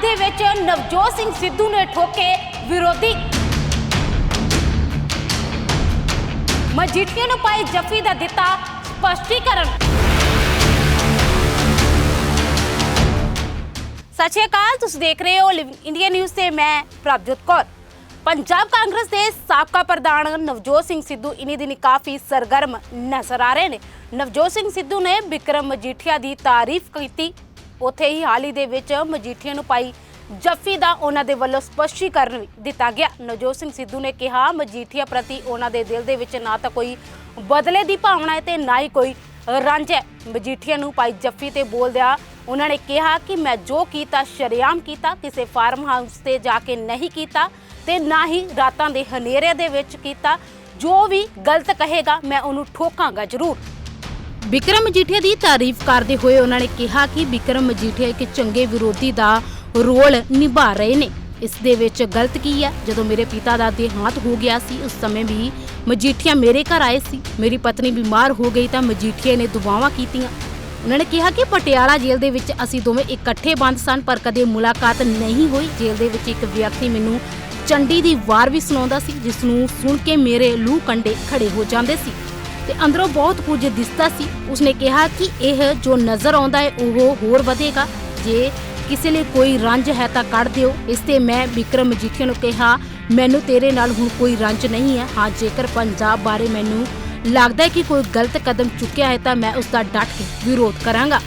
ਦੇ ਵਿੱਚ ਨਵਜੋਤ ਸਿੰਘ ਸਿੱਧੂ ਨੇ ਠੋਕੇ ਵਿਰੋਧੀ। ਮਜੀਠੀਆ ਨੂੰ ਪਾਈ ਜੱਫੀ ਦਾ ਦਿੱਤਾ ਸਪਸ਼ਟੀਕਰਨ। ਸਤਿ ਸ਼੍ਰੀ ਅਕਾਲ, ਤੁਸੀਂ ਦੇਖ ਰਹੇ ਹੋ ਲਿਵ ਇੰਡੀਆ ਨਿਊਜ਼ ਤੇ ਮੈਂ ਪ੍ਰਭਜੋਤ ਕੌਰ। ਪੰਜਾਬ ਕਾਂਗਰਸ ਦੇ ਸਾਬਕਾ ਪ੍ਰਧਾਨ ਨਵਜੋਤ ਸਿੰਘ ਸਿੱਧੂ ਇਨੀ ਦਿਨ ਕਾਫੀ ਸਰਗਰਮ ਨਜ਼ਰ ਆ ਰਹੇ ਨੇ। ਨਵਜੋਤ ਸਿੰਘ ਸਿੱਧੂ ਨੇ ਵਿਕਰਮ ਮਜੀਠੀਆ ਦੀ ਤਾਰੀਫ ਕੀਤੀ। ਉੱਥੇ ਹੀ ਹਾਲ ਹੀ ਦੇ ਵਿੱਚ ਮਜੀਠੀਆ ਨੂੰ ਪਾਈ ਜੱਫੀ ਦਾ ਉਹਨਾਂ ਦੇ ਵੱਲੋਂ ਸਪਸ਼ਟੀਕਰਨ ਵੀ ਦਿੱਤਾ ਗਿਆ। ਨਵਜੋਤ ਸਿੰਘ ਸਿੱਧੂ ਨੇ ਕਿਹਾ, ਮਜੀਠੀਆ ਪ੍ਰਤੀ ਉਹਨਾਂ ਦੇ ਦਿਲ ਦੇ ਵਿੱਚ ਨਾ ਤਾਂ ਕੋਈ ਬਦਲੇ ਦੀ ਭਾਵਨਾ ਹੈ ਤੇ ਨਾ ਹੀ ਕੋਈ ਰੰਜ ਹੈ। ਮਜੀਠੀਆ ਨੂੰ ਪਾਈ ਜੱਫੀ ਤੇ ਬੋਲਦਿਆਂ ਉਹਨਾਂ ਨੇ ਕਿਹਾ ਕਿ ਮੈਂ ਜੋ ਕੀਤਾ, ਸ਼ਰੇਆਮ ਕੀਤਾ, ਕਿਸੇ ਫਾਰਮ ਹਾਊਸ ਤੇ ਜਾ ਕੇ ਨਹੀਂ ਕੀਤਾ ਤੇ ਨਾ ਹੀ ਰਾਤਾਂ ਦੇ ਹਨੇਰੇ ਦੇ ਵਿੱਚ ਕੀਤਾ। ਜੋ ਵੀ ਗਲਤ ਕਹੇਗਾ, ਮੈਂ ਉਹਨੂੰ ਠੋਕਾਂਗਾ ਜ਼ਰੂਰ। ਵਿਕਰਮ ਮਜੀਠੀਆ ਦੀ ਤਾਰੀਫ ਕਰਦੇ ਹੋਏ ਉਹਨਾਂ ਨੇ ਕਿਹਾ ਕਿ ਵਿਕਰਮ ਮਜੀਠੀਆ ਇੱਕ ਚੰਗੇ ਵਿਰੋਧੀ ਦਾ ਰੋਲ ਨਿਭਾ ਰਹੇ ਨੇ। ਇਸ ਦੇ ਵਿੱਚ ਗਲਤ ਕੀ ਹੈ? ਜਦੋਂ ਮੇਰੇ ਪਿਤਾ ਦਾ ਦੇਹਾਂਤ ਹੋ ਗਿਆ ਸੀ, ਉਸ ਸਮੇਂ ਵੀ ਮਜੀਠੀਆ ਮੇਰੇ ਘਰ ਆਏ ਸੀ। ਮੇਰੀ ਪਤਨੀ ਬਿਮਾਰ ਹੋ ਗਈ ਤਾਂ ਮਜੀਠੀਆ ਨੇ ਦੁਆਵਾਂ ਕੀਤੀਆਂ। ਉਹਨਾਂ ਨੇ ਕਿਹਾ ਕਿ ਪਟਿਆਲਾ ਜੇਲ੍ਹ ਦੇ ਵਿੱਚ ਅਸੀਂ ਦੋਵੇਂ ਇਕੱਠੇ ਬੰਦ ਸਨ, ਪਰ ਕਦੇ ਮੁਲਾਕਾਤ ਨਹੀਂ ਹੋਈ। ਜੇਲ੍ਹ ਦੇ ਵਿੱਚ ਇੱਕ ਵਿਅਕਤੀ ਮੈਨੂੰ ਚੰਡੀ ਦੀ ਵਾਰ ਵੀ ਸੁਣਾਉਂਦਾ ਸੀ ਜਿਸ ਨੂੰ ਸੁਣ ਕੇ ਮੇਰੇ ਲੂ ਕੰਡੇ ਖੜੇ ਹੋ ਜਾਂਦੇ ਸੀ। ਤੇ ਅੰਦਰੋਂ ਬਹੁਤ ਕੁਝ ਦਿਸਦਾ ਸੀ। ਉਸਨੇ ਕਿਹਾ ਕਿ ਇਹ ਜੋ ਨਜ਼ਰ ਆਉਂਦਾ ਹੈ, ਉਹ ਹੋਰ ਵਧੇਗਾ। ਜੇ ਕਿਸੇ ਲਈ ਕੋਈ ਰੰਜ ਹੈ ਤਾਂ ਕੱਢ ਦਿਓ। ਇਸ ਤੇ ਮੈਂ ਵਿਕਰਮ ਮਜੀਠੀਆ ਨੂੰ ਕਿਹਾ, ਮੈਨੂੰ ਤੇਰੇ ਨਾਲ ਹੁਣ ਕੋਈ ਰੰਜ ਨਹੀਂ ਹੈ। ਹਾਂ, ਜੇਕਰ ਪੰਜਾਬ ਬਾਰੇ ਮੈਨੂੰ ਲੱਗਦਾ ਹੈ ਕਿ ਕੋਈ ਗਲਤ ਕਦਮ ਚੁੱਕਿਆ ਹੈ ਤਾਂ ਮੈਂ ਉਸ ਦਾ ਡਟ ਕੇ ਵਿਰੋਧ ਕਰਾਂਗਾ।